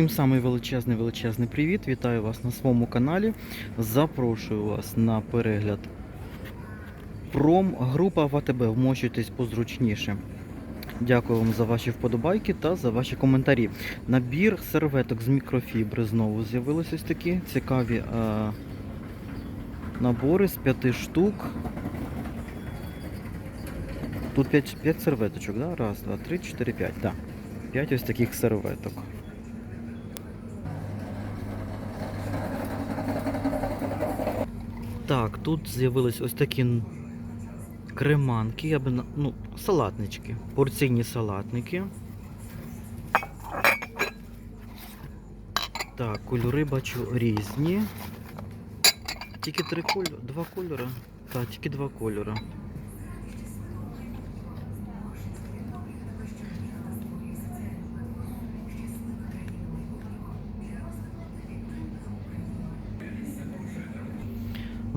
Всім самий величезний величезний привіт. Вітаю вас на своєму каналі. Запрошую вас на перегляд пром. Група ВТБ. Вмощуйтесь позручніше. Дякую вам за ваші вподобайки та за ваші коментарі. Набір серветок з мікрофібри знову з'явились ось такі цікаві е, набори з п'яти штук. Тут 5, 5 серветочок, да? Раз, два, три, чотири, п'ять. Да. 5 ось таких серветок. Так, тут з'явились ось такі креманки, я би ну, салатнички, порційні салатники. Так, кольори бачу різні. Тільки три кольори, два кольори. Так, тільки два кольори.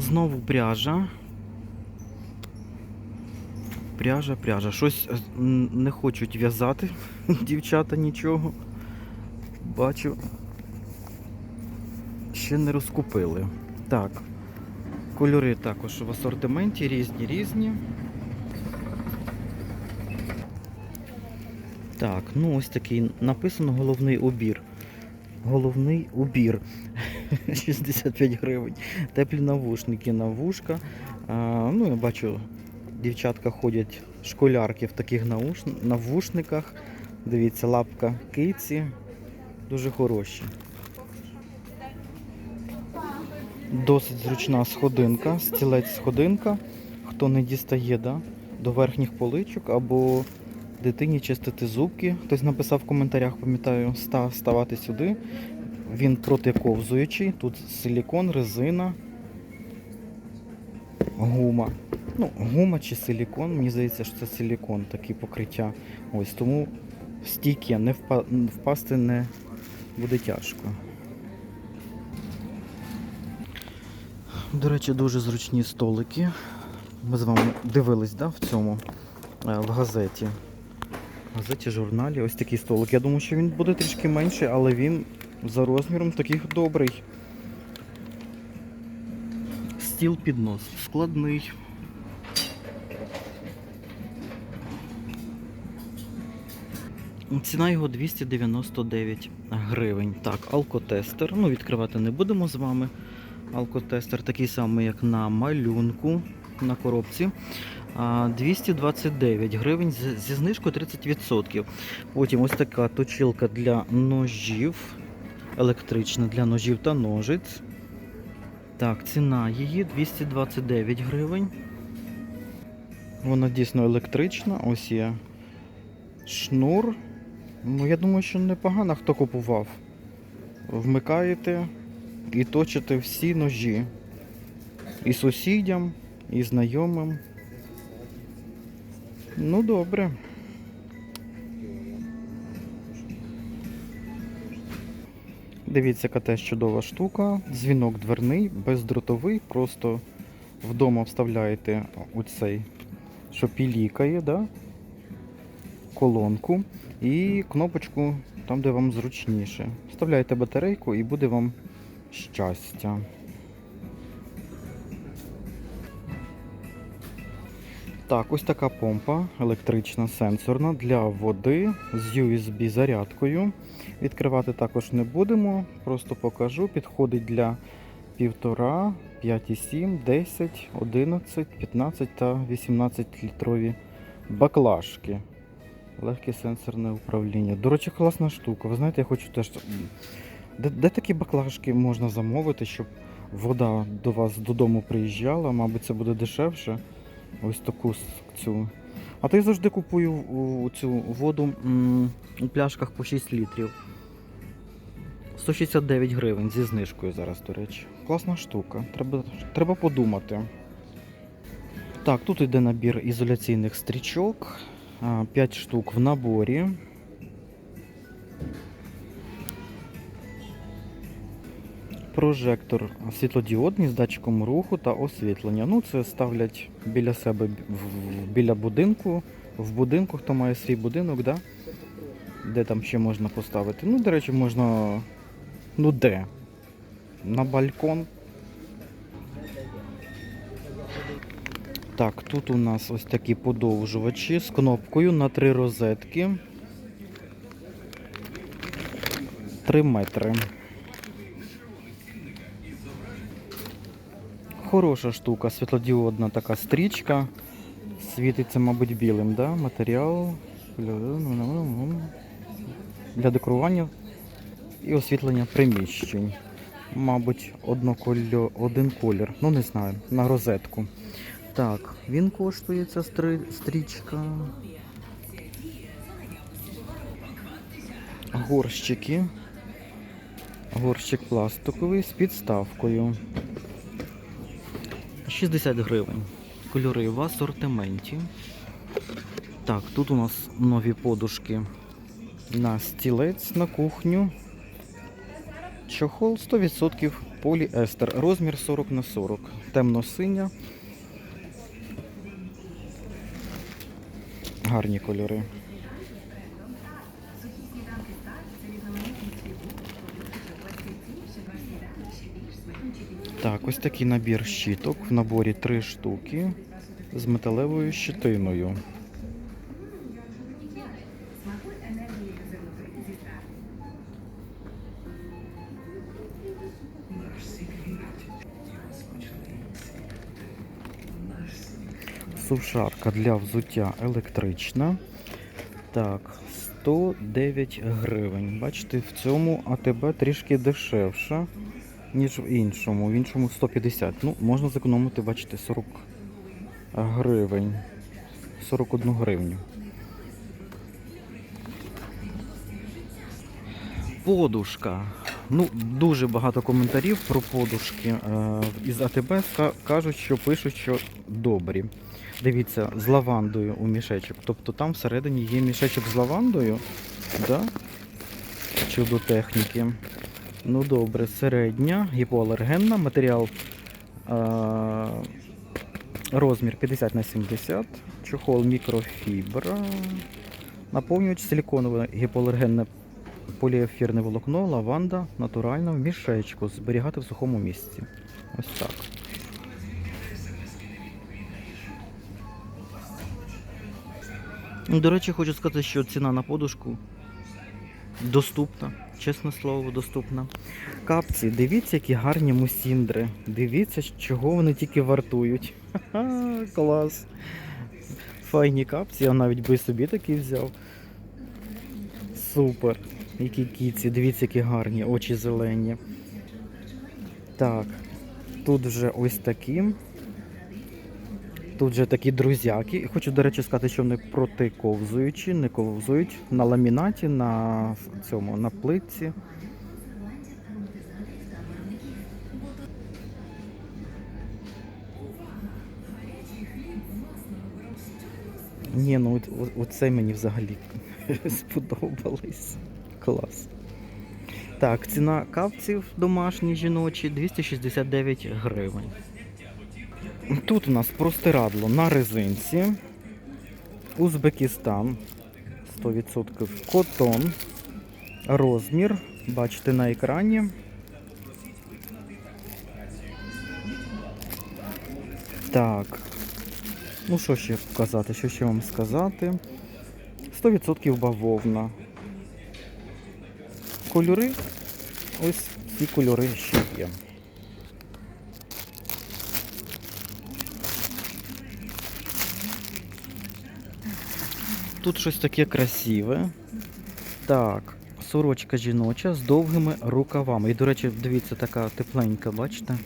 Знову пряжа. Пряжа, пряжа. Щось е, не хочуть в'язати дівчата нічого. Бачу. Ще не розкупили. Так. Кольори також в асортименті різні різні. Так, ну ось такий написано головний убір. Головний убір. 65 гривень. Теплі навушники на вушка. А, ну, я бачу, дівчатка ходять, школярки в таких науш... навушниках. Дивіться, лапка киці. Дуже хороші. Досить зручна сходинка, стілець сходинка. Хто не дістає да, до верхніх поличок або дитині чистити зубки. Хтось написав в коментарях, пам'ятаю, ста- ставати сюди. Він протиковзуючий, тут силікон, резина, гума. Ну, гума чи силікон, мені здається, що це силікон, таке покриття. Ось тому стійке, не впа... впасти не буде тяжко. До речі, дуже зручні столики. Ми з вами дивились да, в цьому, е, в газеті. В газеті, журналі, ось такий столик. Я думаю, що він буде трішки менший, але він за розміром таких добрий. Стіл піднос складний. Ціна його 299 гривень. Так, алкотестер. Ну, відкривати не будемо з вами. Алкотестер такий самий, як на малюнку на коробці. 229 гривень зі знижкою 30%. Потім ось така точилка для ножів. Електрична для ножів та ножиць. Так, ціна її 229 гривень. Вона дійсно електрична. Ось є шнур. Ну, я думаю, що непогано хто купував. Вмикаєте і точите всі ножі. І сусідям, і знайомим. Ну, добре. Дивіться, яка теж чудова штука. Дзвінок дверний, бездротовий, просто вдома вставляєте оцей, що пілікає, да? колонку і кнопочку там, де вам зручніше. Вставляєте батарейку і буде вам щастя. Так, ось така помпа електрична сенсорна для води з USB зарядкою. Відкривати також не будемо, просто покажу. Підходить для 1,5, 5,7, 10, 11, 15 та 18 літрові баклажки. Легке сенсорне управління. До речі, класна штука. Ви знаєте, я хочу теж. Де, де такі баклажки можна замовити, щоб вода до вас додому приїжджала? Мабуть, це буде дешевше. Ось таку цю. А то я завжди купую цю воду у пляшках по 6 літрів. 169 гривень зі знижкою зараз, до речі. Класна штука. Треба, треба подумати. Так, тут йде набір ізоляційних стрічок. 5 штук в наборі. Прожектор світлодіодний з датчиком руху та освітлення. Ну, це ставлять біля себе біля будинку. В будинку, хто має свій будинок, да? Де там ще можна поставити? Ну, до речі, можна. Ну де? На балкон. Так, тут у нас ось такі подовжувачі з кнопкою на три розетки. 3 метри. Хороша штука, світлодіодна така стрічка. Світиться, мабуть, білим, да? Матеріал для декорування і освітлення приміщень. Мабуть, однокольо... один колір. Ну, не знаю, на розетку. Так, він коштує ця стрічка. Горщики. Горщик пластиковий з підставкою. 60 гривень. Кольори в асортименті. Так, тут у нас нові подушки на стілець на кухню. Чохол 100% поліестер. Розмір 40 на 40. Темно-синя. Гарні кольори. Так, ось такий набір щіток. В наборі три штуки з металевою щитиною. Сушарка для взуття електрична. Так, 109 гривень. Бачите, в цьому АТБ трішки дешевша, ніж в іншому. В іншому 150. Ну, можна зекономити, бачите, 40 гривень. 41 гривню. Подушка. Ну, дуже багато коментарів про подушки е, із АТБ кажуть, що пишуть, що добрі. Дивіться, з лавандою у мішечок. Тобто там всередині є мішечок з лавандою. Да? Чудо техніки. Ну добре, середня, гіпоалергенна, матеріал е, розмір 50 на 70, чохол мікрофібра, наповнювач силіконове гіпоалергенне поліефірне волокно, лаванда, натуральна в мішечку, зберігати в сухому місці. Ось так. До речі, хочу сказати, що ціна на подушку доступна, чесне слово, доступна. Капці, дивіться, які гарні мусіндри. Дивіться, чого вони тільки вартують. Ха-ха, клас. Файні капці, я навіть би собі такі взяв. Супер. Які кіці, дивіться, які гарні, очі зелені. Так, тут вже ось такі. Тут вже такі друзяки. Хочу, до речі, сказати, що вони протиковзуючі, не ковзують на ламінаті, на цьому, на плитці. Ні, ну оце мені взагалі сподобалось. Клас. Так, ціна капців домашні жіночі 269 гривень. Тут у нас простирадло на резинці. Узбекистан 100% котон. Розмір. Бачите на екрані. Так. Ну, що ще показати? Що ще вам сказати? 100% бавовна. Кольори. Ось ці кольори ще є. Тут щось таке красиве. Так, сорочка жіноча з довгими рукавами. І, до речі, дивіться, така тепленька, бачите?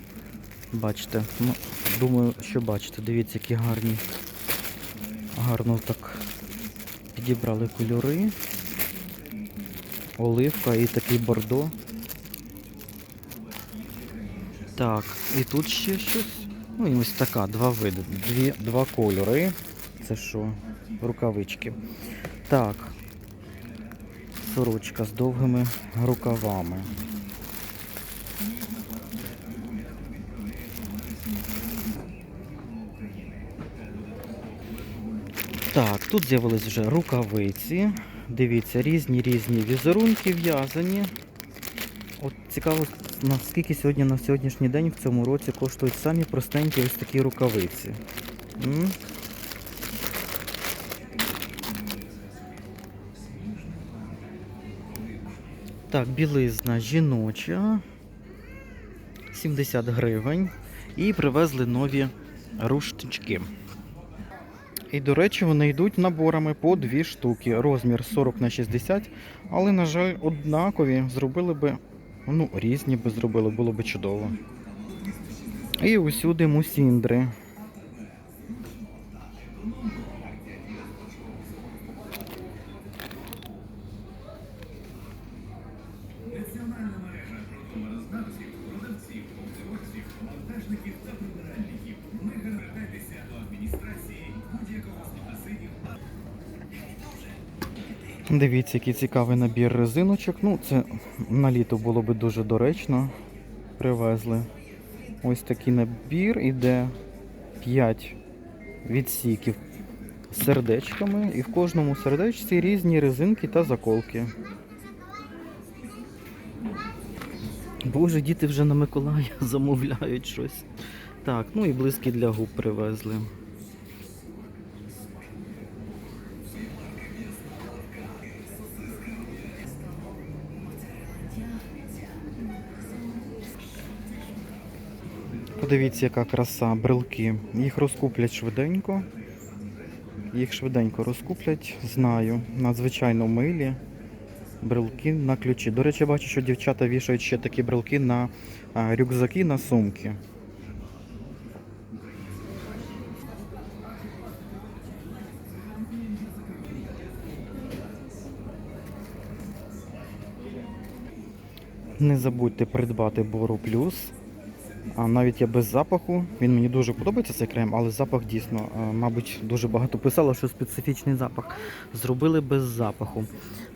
Бачите? Ну, думаю, що бачите. Дивіться, які гарні. Гарно так підібрали кольори. Оливка і такий бордо. Так, і тут ще щось. Ну і ось така, два види, дві, два кольори. Це що? Рукавички. Так. Сорочка з довгими рукавами. Так, тут з'явились вже рукавиці. Дивіться, різні різні візерунки в'язані. От цікаво, наскільки сьогодні на сьогоднішній день в цьому році коштують самі простенькі ось такі рукавиці. М? Так, білизна жіноча. 70 гривень. І привезли нові рушнички. І, до речі, вони йдуть наборами по дві штуки. Розмір 40 на 60, але, на жаль, однакові зробили би, ну, різні би зробили, було би чудово. І усюди мусіндри. Дивіться, який цікавий набір резиночок. Ну, це на літо було би дуже доречно. Привезли. Ось такий набір, іде 5 відсіків сердечками, і в кожному сердечці різні резинки та заколки. Боже, діти вже на Миколая замовляють щось. Так, ну і блиски для губ привезли. Подивіться, яка краса, брелки. Їх розкуплять швиденько. Їх швиденько розкуплять, знаю. Надзвичайно милі. Брелки на ключі. До речі, бачу, що дівчата вішають ще такі брелки на рюкзаки, на сумки. Не забудьте придбати Бору Плюс. А навіть я без запаху. Він мені дуже подобається цей крем, але запах дійсно, е, мабуть, дуже багато писало, що специфічний запах. Зробили без запаху.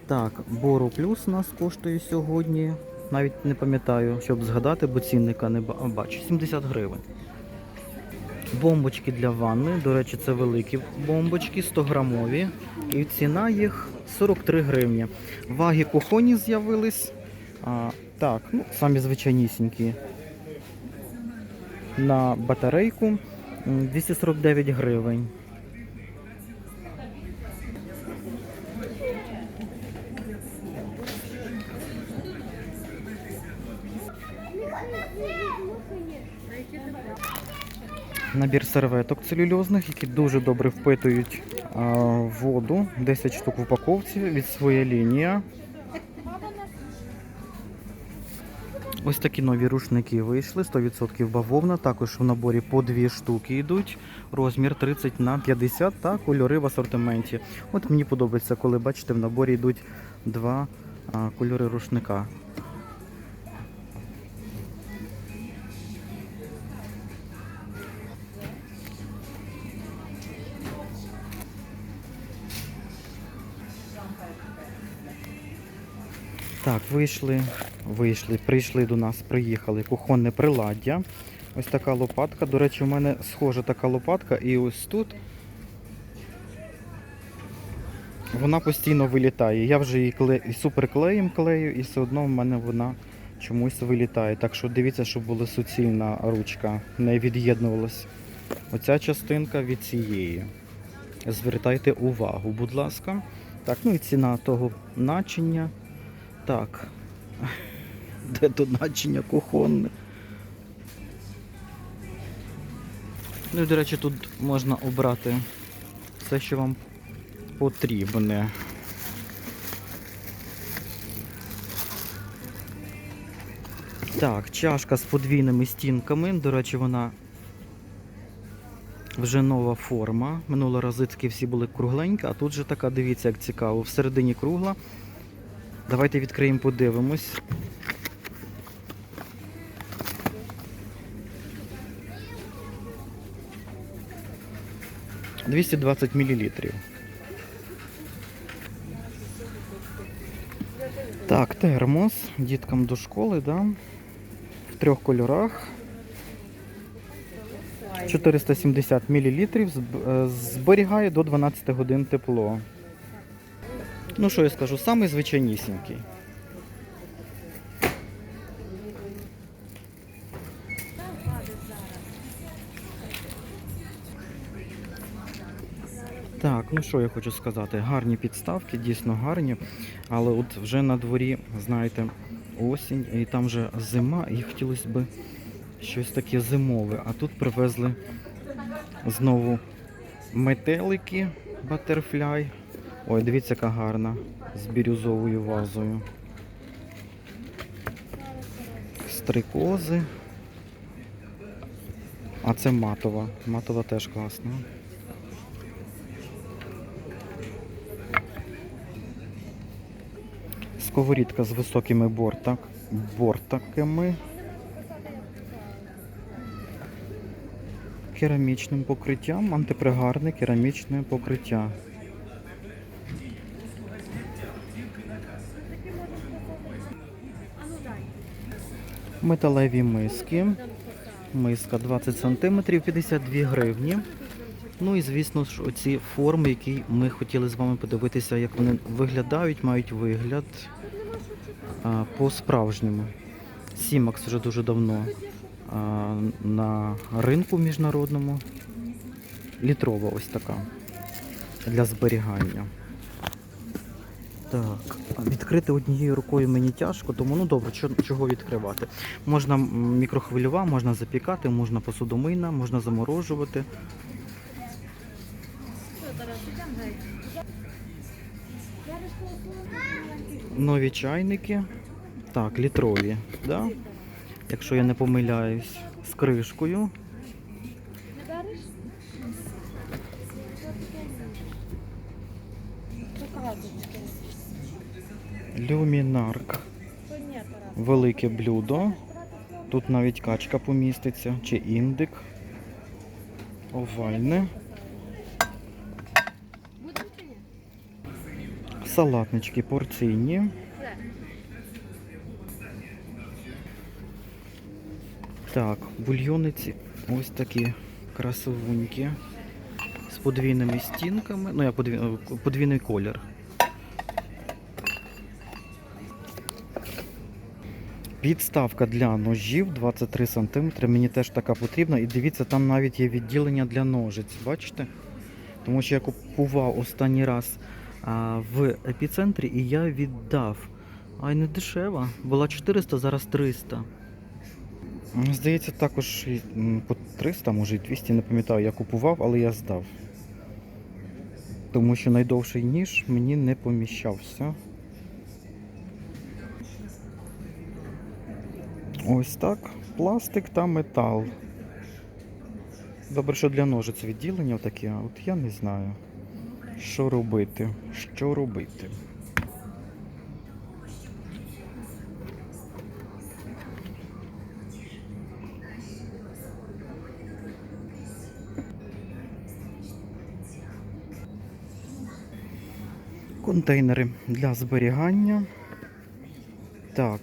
Так, Бору Плюс у нас коштує сьогодні. Навіть не пам'ятаю, щоб згадати, бо цінника не бачу. 70 гривень. Бомбочки для ванни. До речі, це великі бомбочки, 100 грамові. І ціна їх 43 гривні. Ваги кухоні з'явились. Так, ну, самі звичайнісінькі на батарейку 249 гривень. Набір серветок целюльозних, які дуже добре впитують воду. 10 штук в упаковці від своєї лінії. Ось такі нові рушники вийшли, 100% бавовна. Також в наборі по дві штуки йдуть. Розмір 30 на 50 та кольори в асортименті. От мені подобається, коли бачите, в наборі йдуть два а, кольори рушника. Так, вийшли, вийшли, прийшли до нас, приїхали кухонне приладдя. Ось така лопатка. До речі, у мене схожа така лопатка, і ось тут вона постійно вилітає. Я вже її кле... суперклеєм клею, і все одно в мене вона чомусь вилітає. Так що дивіться, щоб була суцільна ручка, не від'єднувалась. Оця частинка від цієї. Звертайте увагу, будь ласка. Так, ну і ціна того начиння. Так. Де тут начиння кухонне? Ну і, до речі, тут можна обрати все, що вам потрібне. Так, чашка з подвійними стінками. До речі, вона вже нова форма. Минулого рази всі були кругленькі, а тут же така, дивіться, як цікаво. Всередині кругла. Давайте відкриємо, подивимось. Двісті двадцять мілілітрів. Так, термос діткам до школи, да? В трьох кольорах. 470 мл зберігає до 12 годин тепло. Ну що я скажу, самий звичайнісінький. Так, ну що я хочу сказати, гарні підставки, дійсно гарні, але от вже на дворі, знаєте, осінь, і там вже зима, і хотілося б щось таке зимове. А тут привезли знову метелики Butterfly. Ой, дивіться, яка гарна з бірюзовою вазою. Стрикози. А це матова. Матова теж класна. Сковорідка з високими бортак, бортаками. Керамічним покриттям, антипригарне керамічне покриття. Металеві миски. Миска 20 см, 52 гривні. Ну і звісно ж, оці форми, які ми хотіли з вами подивитися, як вони виглядають, мають вигляд по-справжньому. Сімакс вже дуже давно на ринку міжнародному. Літрова ось така для зберігання. Так, відкрити однією рукою мені тяжко, тому ну добре, чого відкривати. Можна мікрохвильова, можна запікати, можна посудомийна, можна заморожувати. Нові чайники. Так, літрові, да? якщо я не помиляюсь, з кришкою. Не. Люмінарк. Велике блюдо. Тут навіть качка поміститься, чи індик. Овальне. Салатнички порційні. Так, бульйониці ось такі красивунькі. З подвійними стінками. Ну, я е, подвійний колір. Підставка для ножів 23 см. Мені теж така потрібна. І дивіться, там навіть є відділення для ножиць. Бачите? Тому що я купував останній раз а, в епіцентрі і я віддав. Ай, не дешева. Була 400, зараз 300. Здається, також по 300, може і 200, не пам'ятаю, я купував, але я здав. Тому що найдовший ніж мені не поміщався. Ось так. Пластик та метал. Добре, що для ножиць відділення такі, а от я не знаю. Що робити? Що робити? Контейнери для зберігання. Так,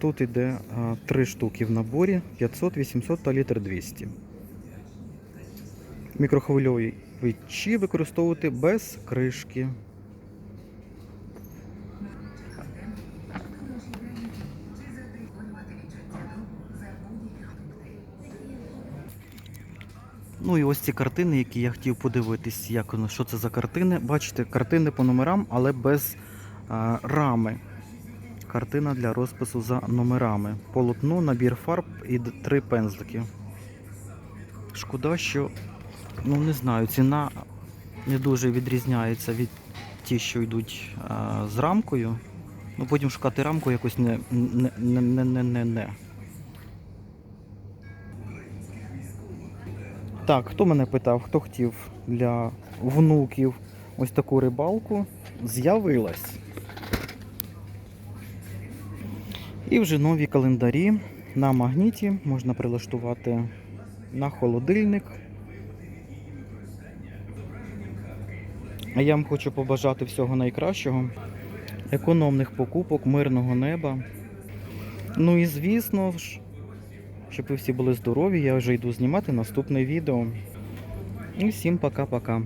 тут іде а, три штуки в наборі 500, 800 та літр 200. Мікрохвильові печі використовувати без кришки. Ну і ось ці картини, які я хотів подивитись, як що це за картини. Бачите, картини по номерам, але без а, рами. Картина для розпису за номерами. Полотно, набір фарб і три пензлики. Шкода, що, ну не знаю, ціна не дуже відрізняється від ті, що йдуть а, з рамкою. Ну потім шукати рамку якось не, не, не, не, не, не, не. Так, хто мене питав, хто хотів для внуків ось таку рибалку, з'явилась. І вже нові календарі на магніті можна прилаштувати на холодильник. А я вам хочу побажати всього найкращого, економних покупок, мирного неба. Ну і звісно ж, щоб ви всі були здорові, я вже йду знімати наступне відео. І всім пока-пока.